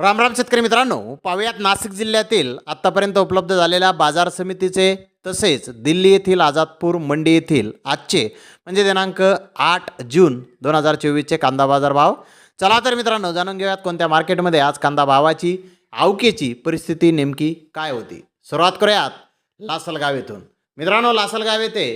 राम राम शेतकरी मित्रांनो पाहुयात नाशिक जिल्ह्यातील आत्तापर्यंत उपलब्ध झालेल्या बाजार समितीचे तसेच दिल्ली येथील आझादपूर मंडी येथील आजचे म्हणजे दिनांक आठ जून दोन हजार चोवीसचे कांदा बाजार भाव. चला तर मित्रांनो जाणून घेऊयात कोणत्या मार्केटमध्ये आज कांदा भावाची आवकेची परिस्थिती नेमकी काय होती. सुरुवात करूयात लासलगाव येथून. मित्रांनो लासलगाव येथे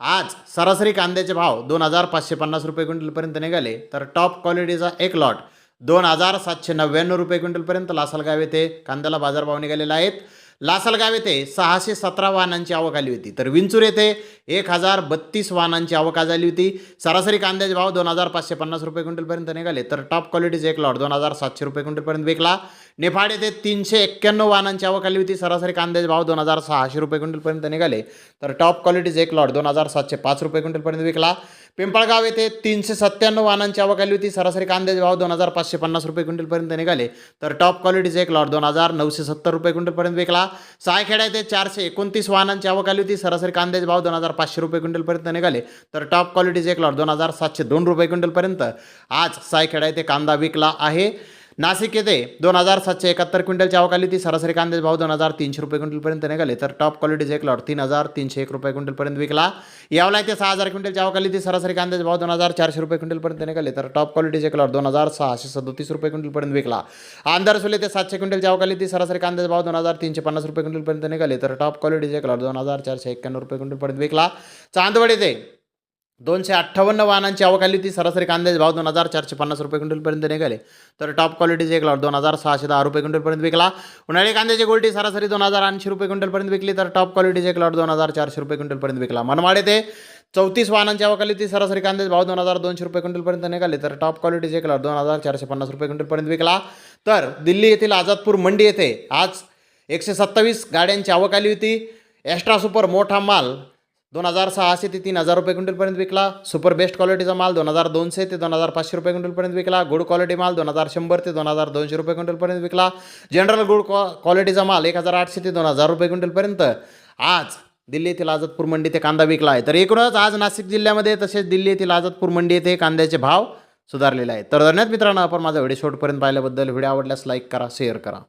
आज सरासरी कांद्याचे भाव दोन हजार पाचशे पन्नास रुपये क्विंटलपर्यंत निघाले. तर टॉप क्वालिटीचा एक लॉट दोन हजार सातशे नव्याण्णव रुपये क्विंटलपर्यंत लासलगाव येथे कांद्याला बाजारभाव निघालेला आहेत लासलगाव येथे सहाशे सतरा वाहनांची आवक आली होती. तर विंचूर येथे एक हजार बत्तीस वाहनांची आवक आज आली होती. सरासरी कांद्याचे भाव दोन हजार पाचशे पन्नास रुपये क्विंटलपर्यंत निघाले. तर टॉप क्वालिटीचे एक लॉट दोन हजार सातशे रुपये क्विंटलपर्यंत विकला. नेफाड येथे तीनशे एक्क्याण्णव वाहनांची आवक आली होती. सरासरी कांद्याचे भाव दोन हजार सहाशे रुपये क्विंटलपर्यंत निघाले. तर टॉप क्वालिटीचे एक लॉट दोन हजार सातशे पाच रुपये क्विंटलपर्यंत विकला. पिंपळगाव येथे तीनशे सत्त्याण्णव वाहनांची आवक आली होती. सरासरी कांद्याचे भाव दोन हजार पाचशे पन्नास रुपये क्विंटलपर्यंत निघाले. तर टॉप क्वालिटीचे एक लॉट दोन हजार नऊशे सत्तर रुपये क्विंटलपर्यंत विकला. सायखेडा येथे चारशे एकोणतीस वाहनांची आवक आली होती. सरासरी कांद्याचे भाव दोन हजार पाचशे रुपये क्विंटलपर्यंत निघाले. तर टॉप क्वालिटीचे एक लॉट दोन हजार सातशे दोन रुपये क्विंटलपर्यंत. आज सायखेडा येथे कांदा विकला आहे. नाशिक येथे दोन हजार सातशे एकाहत्तर क्विंटलची आवक आली सरासरी कांद्याचे भाव दोन हजार तीनशे रुपये क्विंटलपर्यंत निघाले. तर टॉप क्वालिटीचे एक लॉट तीन हजार तीनशे एक रुपये क्विंटलपर्यंत विकला. यावला येथे सहा हजार क्विंटलची आवक आली सरासरी कांद्याचे भाव दोन हजार चारशे रुपये क्विंटलपर्यंत निघाले. तर टॉप क्वालिटीचे एक लॉट दोन हजार सहाशे सदतीस रुपये क्विंटलपर्यंत विकला. आंधारसोल ते सातशे क्विंटलची आवक आली सरासरी कांद्याचे भाव दोन हजार तीनशे पन्नास रुपये क्विंटलपर्यंत निघाले. तर टॉप क्वालिटीचे एक लॉट दोन हजार चारशे एक्क्याण्णव रुपये क्विंटलपर्यंत विकला. चांदवड येथे दोनशे अठ्ठावन्न वाहनांची आवक आली होती. सरासरी कांद्याचे भाव दोन हजार चारशे पन्नास रुपये क्विंटलपर्यंत निघाले. तर टॉप क्वालिटीचे एक लॉट दोन हजार सहाशे दहा रुपये क्विंटलपर्यंत विकला. उन्हाळी कांद्याची गोल्टी सरासरी दोन हजार ऐंशी रुपये क्विंटलपर्यंत विकली. तर टॉप क्वालिटीचे एक लॉट दोन हजार चारशे रुपये क्विंटलपर्यंत विकला. मनमाड येथे चौतीस वाहनांची आवक आली होती. सरासरी कांद्याचे भाव दोन हजार दोनशे रुपये क्विंटलपर्यंत निघाले. तर टॉप क्वालिटीचे एक लॉट दोन हजार चारशे पन्नास रुपये क्विंटलपर्यंत विकला. तर दिल्ली येथील आझादपूर मंडी येथे आज एकशे सत्तावीस गाड्यांची आवक आली होती. एक्स्ट्रा सुपर मोठा माल दोन हजार सहाशे ते तीन हजार रुपये क्विंटलपर्यंत विकला. सुपर बेस्ट क्वालिटीचा माल दोन हजार दोनशे ते दोन हजार पाचशे रुपये क्विंटलपर्यंत विकला. गुड क्वालिटी माल दोन हजार शंभर ते दोन हजार दोनशे रुपये क्विंटलपर्यंत विकला. जनरल गुड क्वा क्वालिटीचा माल एक हजार आठशे ते दोन हजार रुपये क्विंटलपर्यंत. आज दिल्ली येथील आझादपूर मंडी ते कांदा विकला आहे. तर एकूणच आज नाशिक जिल्ह्यामध्ये तसेच दिल्ली येथील आझादपूर मंडी येथे कांद्याचे भाव सुधारलेले आहेत. तर धन्यवाद मित्रांनो आपण माझा व्हिडिओ शेवटपर्यंत पाहिल्याबद्दल. व्हिडिओ आवडल्यास लाईक करा शेअर करा.